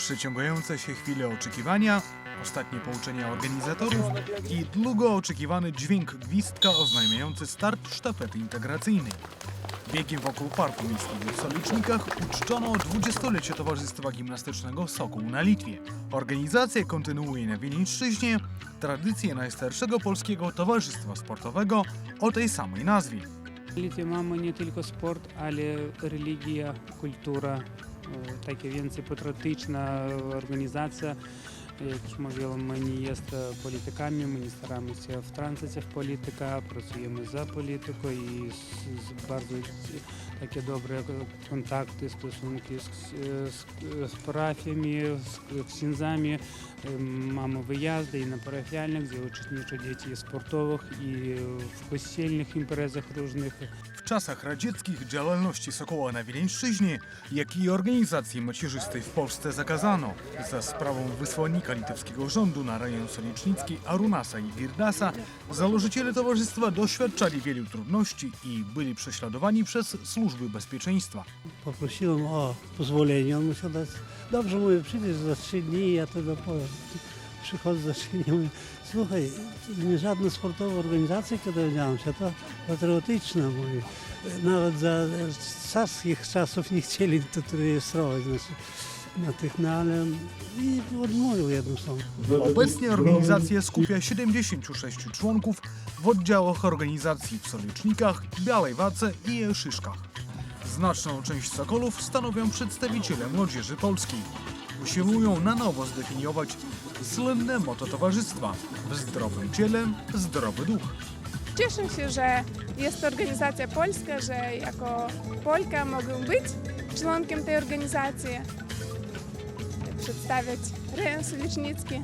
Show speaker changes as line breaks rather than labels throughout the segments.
Przyciągające się chwile oczekiwania, ostatnie pouczenia organizatorów i długo oczekiwany dźwięk gwizdka oznajmiający start sztafety integracyjnej. Biegiem wokół parku miejskiego w Solicznikach uczczono 20-lecie Towarzystwa Gimnastycznego Sokół na Litwie. Organizacja kontynuuje na Wileńszczyźnie tradycję najstarszego polskiego towarzystwa sportowego o tej samej nazwie.
Litwie mamy nie tylko sport, ale religia, kultura, e, takie więcej patriotyczna organizacja. Jak już mówiłem, my nie jesteśmy politykami, my nie staramy się wtrącać w politykę, pracujemy za polityką i z, z bardzo takie dobre kontakty, stosunki z, z, z parafiami, z księdzami. Em, Mamy wyjazdy i na parafialne, gdzie uczestniczą dzieci sportowych i w kościelnych imprezach różnych.
W czasach radzieckich działalności Sokoła na Wileńszczyźnie, jak i organizacji macierzystej w Polsce zakazano. Za sprawą wysłannika polityka litewskiego rządu na rejon Solicznicki Arunasa i Girdasa, założyciele towarzystwa doświadczali wielu trudności i byli prześladowani przez służby bezpieczeństwa.
Poprosiłem o pozwolenie, on musiał dać, dobrze mówię, przyjdziesz za trzy dni, ja to dopowiem. Przychodzę za trzy dni, mówię, słuchaj, nie żadna sportowa organizacja, kiedy dowiedziałam się, to patriotyczna, mówię. Nawet za carskich czasów nie chcieli to rejestrować. Znaczy na tych no ale i odmówił jedną są.
Obecnie organizacja skupia 76 członków w oddziałach organizacji w Solicznikach, Białej Wadze i Jeszyszkach. Znaczną część sokolów stanowią przedstawiciele młodzieży polskiej. Usiłują na nowo zdefiniować słynne moto towarzystwa w zdrowym ciele, zdrowy duch.
Cieszę się, że jest to organizacja polska, że jako Polka mogę być członkiem tej organizacji przedstawiać rejon Solicznicki.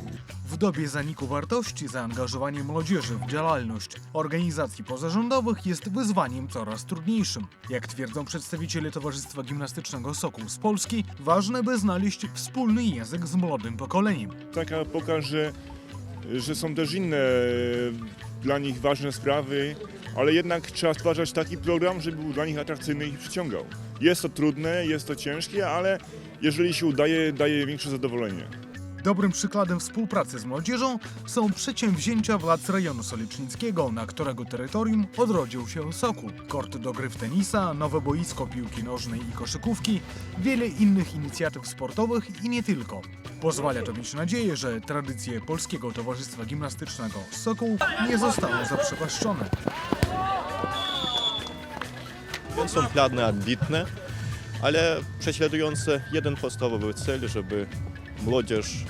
W dobie zaniku wartości zaangażowanie młodzieży w działalność organizacji pozarządowych jest wyzwaniem coraz trudniejszym. Jak twierdzą przedstawiciele Towarzystwa Gimnastycznego Sokół z Polski, ważne by znaleźć wspólny język z młodym pokoleniem.
taka epoka, że, są też inne e, dla nich ważne sprawy, ale jednak trzeba stwarzać taki program, żeby był dla nich atrakcyjny i przyciągał. Jest to trudne, jest to ciężkie, ale jeżeli się udaje, daje większe zadowolenie.
Dobrym przykładem współpracy z młodzieżą są przedsięwzięcia władz rejonu solicznickiego, na którego terytorium odrodził się Sokół. Korty do gry w tenisa, nowe boisko piłki nożnej i koszykówki, wiele innych inicjatyw sportowych i nie tylko. Pozwala to mieć nadzieję, że tradycje Polskiego Towarzystwa Gimnastycznego Sokół nie zostaną zaprzepaszczone.
Są plany ambitne, ale prześladujące jeden podstawowy cel, żeby młodzież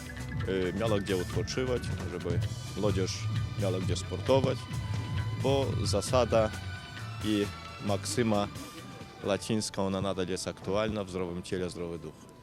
y, miała gdzie odpoczywać, żeby młodzież miała gdzie sportować, bo zasada i maksyma łacińska ona nadal jest aktualna w zdrowym ciele, zdrowy duch.